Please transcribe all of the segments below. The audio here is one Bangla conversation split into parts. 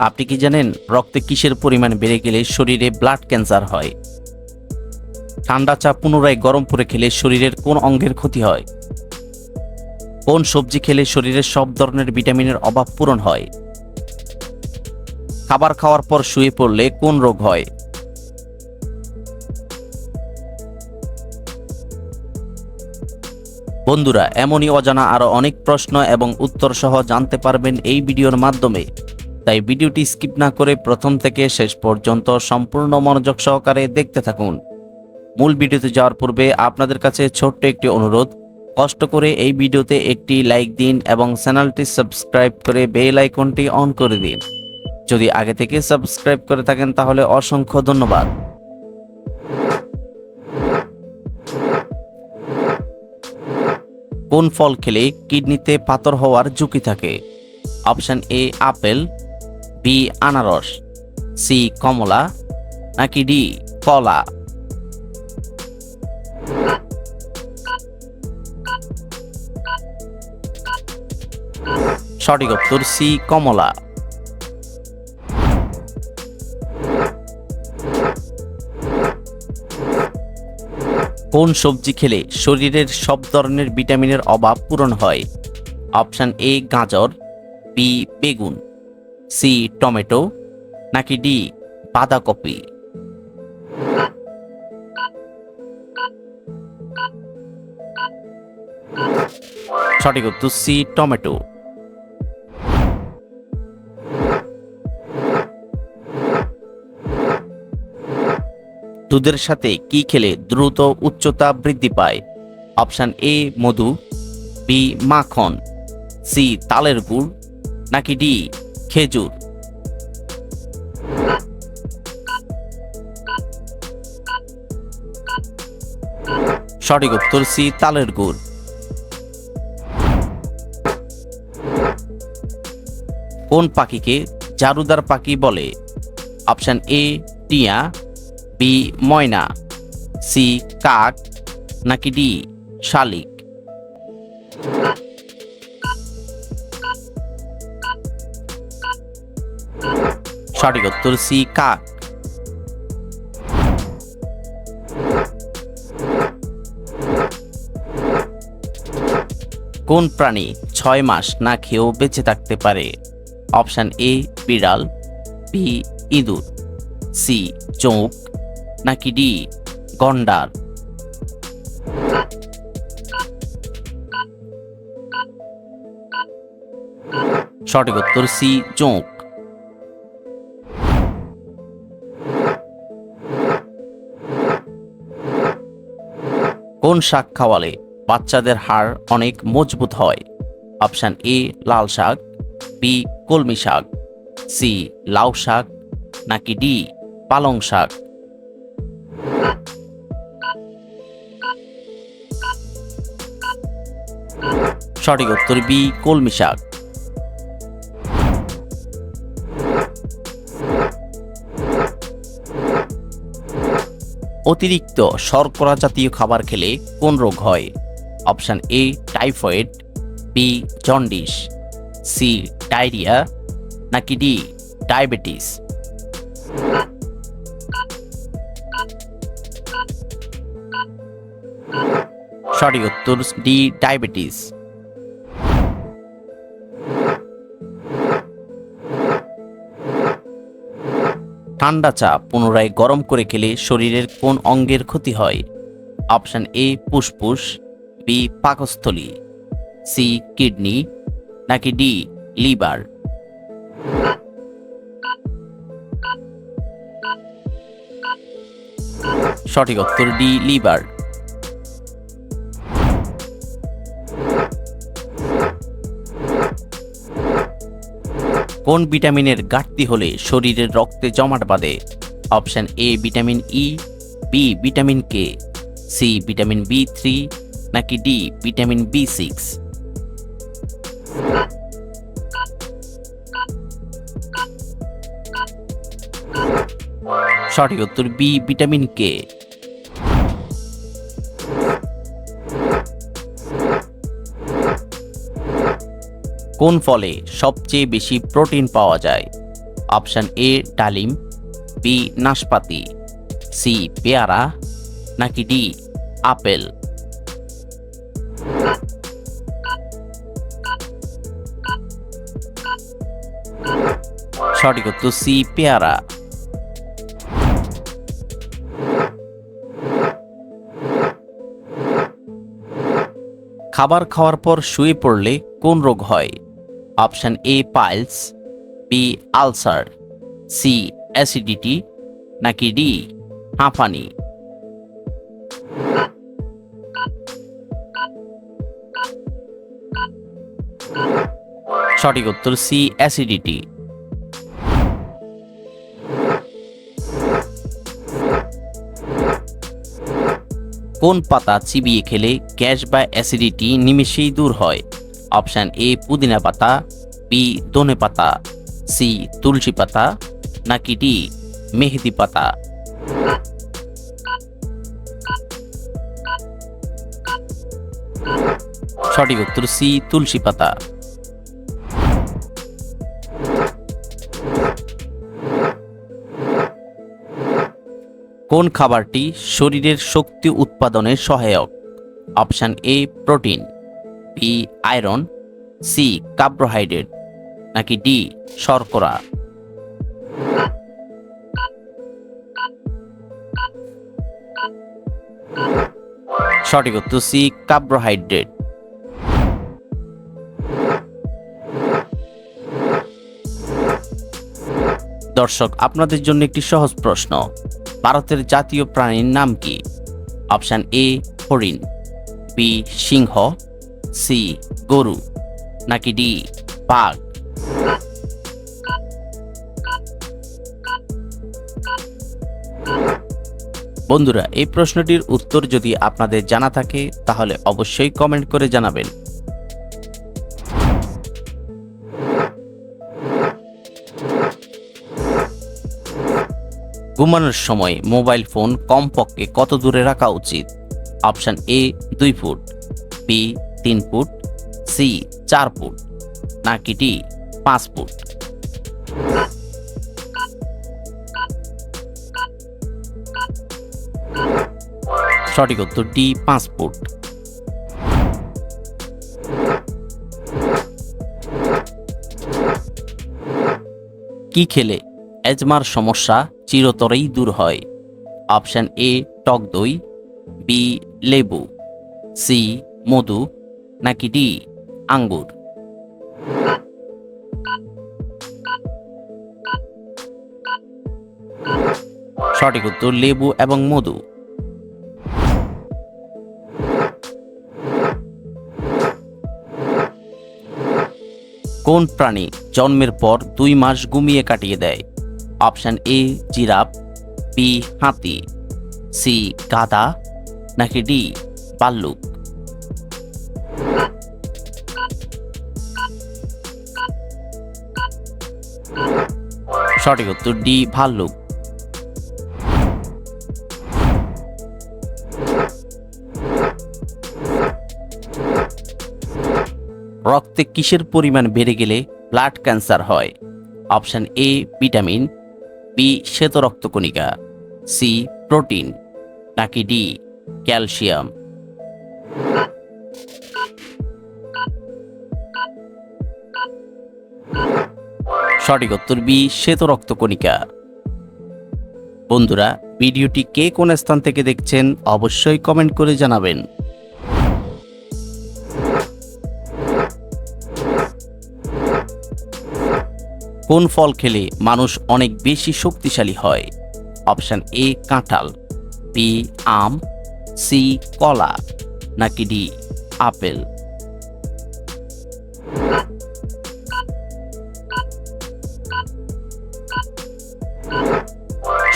আপনি কি জানেন, রক্তে কিসের পরিমাণ বেড়ে গেলে শরীরে ব্লাড ক্যান্সার হয়? ঠান্ডা চা পুনরায় গরম করে খেলে শরীরের কোন অঙ্গের ক্ষতি হয়? কোন সবজি খেলে শরীরের সব ধরনের ভিটামিনের অভাব পূরণ হয়? খাবার খাওয়ার পর শুয়ে পড়লে কোন রোগ হয়? বন্ধুরা, এমনই অজানা আরও অনেক প্রশ্ন এবং উত্তর সহ জানতে পারবেন এই ভিডিওর মাধ্যমে। তাই ভিডিওটি স্কিপ না করে প্রথম থেকে শেষ পর্যন্ত সম্পূর্ণ মনোযোগ সহকারে দেখতে থাকুন। মূল ভিডিওতে যাওয়ার পূর্বে আপনাদের কাছে ছোট্ট একটি অনুরোধ, কষ্ট করে এই ভিডিওতে একটি লাইক দিন এবং চ্যানেলটি সাবস্ক্রাইব করে বেল আইকনটি অন করে দিন। যদি আগে থেকে সাবস্ক্রাইব করে থাকেন তাহলে অসংখ্য ধন্যবাদ। কোন ফল খেলে কিডনিতে পাথর হওয়ার ঝুঁকি থাকে? Option A, apple. বি আনারস, সি কমলা, নাকি ডি কলা? সঠিক উত্তর সি কমলা। কোন সবজি খেলে শরীরের সব ধরনের ভিটামিনের অভাব পূরণ হয়? অপশন এ গাজর, বি বেগুন। সি, টমেটো, নাকি ডি, বাঁধাকপি? সঠিক উত্তর সি, টমেটো। দুধের সাথে কি খেলে দ্রুত উচ্চতা বৃদ্ধি পায়? অপশন এ, মধু, বি, মাখন, সি, তালের গুড়, নাকি ডি খেজুর। সঠিক উত্তর সি, তালের গুড়। কোন পাখিকে জারুদার পাখি বলে? অপশন এ, টিয়া, বি, ময়না, সি, কাক, নাকি ডি, শালিক? সঠিক উত্তর সি, কাক। কোন প্রাণী ছয় মাস না খেয়েও বেঁচে থাকতে পারে? অপশন এ, বিড়াল, বি, ইঁদুর, সি, চোখ, নাকি ডি, গন্ডার। সঠিক উত্তর সি, চোখ। কোন শাক খাওয়ালে বাচ্চাদের হাড় অনেক মজবুত হয়। অপশান এ লাল শাক বি কলমি শাক সি লাউ শাক, নাকি ডি পালং শাক। সঠিক উত্তর বি কলমি শাক। অতিরিক্ত শর্করা জাতীয় খাবার খেলে কোন রোগ হয়? Option A typhoid B jaundice C diarrhoea, নাকি ডি ডায়াবেটিস? সঠিক উত্তর ডি ডায়াবেটিস। ঠান্ডা চা পুনরায় গরম করে খেলে শরীরের কোন অঙ্গের ক্ষতি হয়? অপশান এ, ফুসফুস, বি, পাকস্থলী, সি, কিডনি, নাকি ডি, লিভার? সঠিক উত্তর ডি, লিভার। কোন ভিটামিনের ঘাটতি হলে শরীরের রক্তে জমাট বাঁধে? Option A vitamin E, B vitamin K, C vitamin B three, নাকি ডি ভিটামিন বি সিক্স? সঠিক উত্তর বি ভিটামিন কে। কোন ফলে সবচেয়ে বেশি প্রোটিন পাওয়া যায়? অপশান এ, ডালিম, বি, নাশপাতি, সি, পেয়ারা, নাকি ডি, আপেল? সঠিক উত্তর সি, পেয়ারা। খাবার খাওয়ার পর শুয়ে পড়লে কোন রোগ হয়? Option A piles B ulcer C acidity, নাকি ডি হাঁফানি সঠিক উত্তর সি অ্যাসিডিটি। কোন পাতা চিবিয়ে খেলে গ্যাস বা অ্যাসিডিটি নিমেষেই দূর হয়? অপশান এ পুদিনা পাতা বি ধনে পাতা সি তুলসী পাতা নাকি ডি মেহেদি পাতা সঠিক উত্তর সি তুলসী পাতা কোন খাবারটি শরীরের শক্তি উৎপাদনে সহায়ক? Option A protein B iron, C carbohydrate, নাকি ডি শর্করা? সঠিক উত্তর সি কার্বোহাইড্রেট। দর্শক, আপনাদের জন্য একটি সহজ প্রশ্ন। ভারতের জাতীয় প্রাণীর নাম কি? অপশান এ হরিণ, বি সিংহ সি, গরু, নাকি ডি, বাঘ? বন্ধুরা, এই প্রশ্নটির উত্তর যদি আপনাদের জানা থাকে, তাহলে অবশ্যই কমেন্ট করে জানাবেন। ঘুমানোর সময় মোবাইল ফোন কমপক্ষে কত দূরে রাখা উচিত? অপশান এ, দুই ফুট, বি তিন ফুট সি চার ফুট, নাকি ডি পাঁচ ফুট? সঠিক উত্তর ডি পাঁচ ফুট। কি খেলে অ্যাজমার সমস্যা চিরতরেই দূর হয়? অপশান এ টক দই বি লেবু সি মধু নাকি ডি, আঙ্গুর? সঠিক উত্তর লেবু এবং মধু। কোন প্রাণী জন্মের পর দুই মাস ঘুমিয়ে কাটিয়ে দেয়? অপশান এ, জিরাফ, বি, হাতি, সি গাদা নাকি ডি পাল্লুক সঠিক উত্তর ডি, ভাল্লুক। রক্তে কিসের পরিমাণ বেড়ে গেলে ব্লাড ক্যান্সার হয়? অপশান এ, ভিটামিন, বি, শ্বেত রক্তকণিকা, সি, প্রোটিন, নাকি ডি, ক্যালসিয়াম। সঠিক উত্তর বি, শ্বেত রক্তকণিকা। বন্ধুরা, ভিডিওটি কে কোন স্থান থেকে দেখছেন অবশ্যই কমেন্ট করে জানাবেন। কোন ফল খেলে মানুষ অনেক বেশি শক্তিশালী হয়? অপশান এ, কাঁঠাল, বি, আম, সি, কলা, নাকি ডি, আপেল?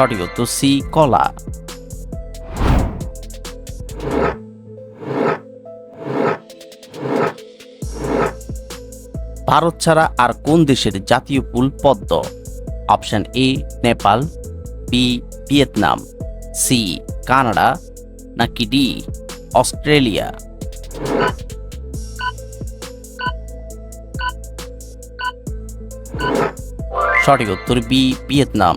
সঠিক উত্তর সি, কলা। ভারত ছাড়া আর কোন দেশের জাতীয় ফুল পদ্ম? Option A, Nepal, B, Vietnam, C, Canada, নাকি ডি, অস্ট্রেলিয়া? সঠিক উত্তর বি, ভিয়েতনাম।